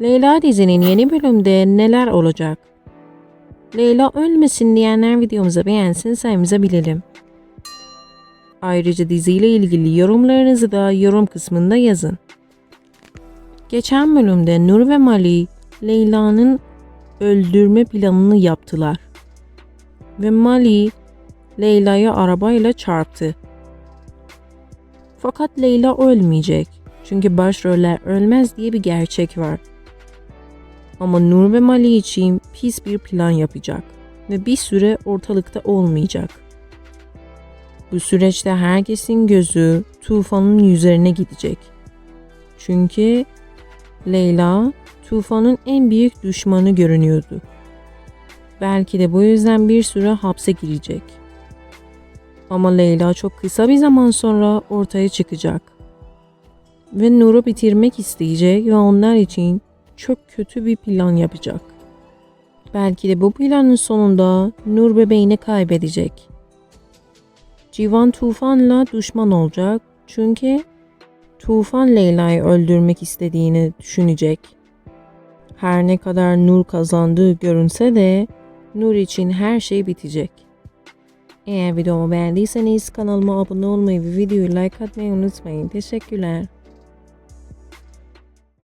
Leyla dizinin yeni bölümde neler olacak? Leyla ölmesin diyenler videomuza beğensin sayımıza bilelim. Ayrıca diziyle ilgili yorumlarınızı da yorum kısmında yazın. Geçen bölümde Nur ve Mali Leyla'nın öldürme planını yaptılar. Ve Mali Leyla'ya arabayla çarptı. Fakat Leyla ölmeyecek. Çünkü başroller ölmez diye bir gerçek var. Ama Nur ve Mali için pis bir plan yapacak ve bir süre ortalıkta olmayacak. Bu süreçte herkesin gözü Tufan'ın üzerine gidecek. Çünkü Leyla Tufan'ın en büyük düşmanı görünüyordu. Belki de bu yüzden bir süre hapse girecek. Ama Leyla çok kısa bir zaman sonra ortaya çıkacak. Ve Nur'u bitirmek isteyecek ve onlar için çok kötü bir plan yapacak. Belki de bu planın sonunda Nur bebeğini kaybedecek. Civan Tufan'la düşman olacak çünkü Tufan Leyla'yı öldürmek istediğini düşünecek. Her ne kadar Nur kazandığı görünse de Nur için her şey bitecek. Eğer videomu beğendiyseniz kanalıma abone olmayı ve videoyu like atmayı unutmayın. Teşekkürler.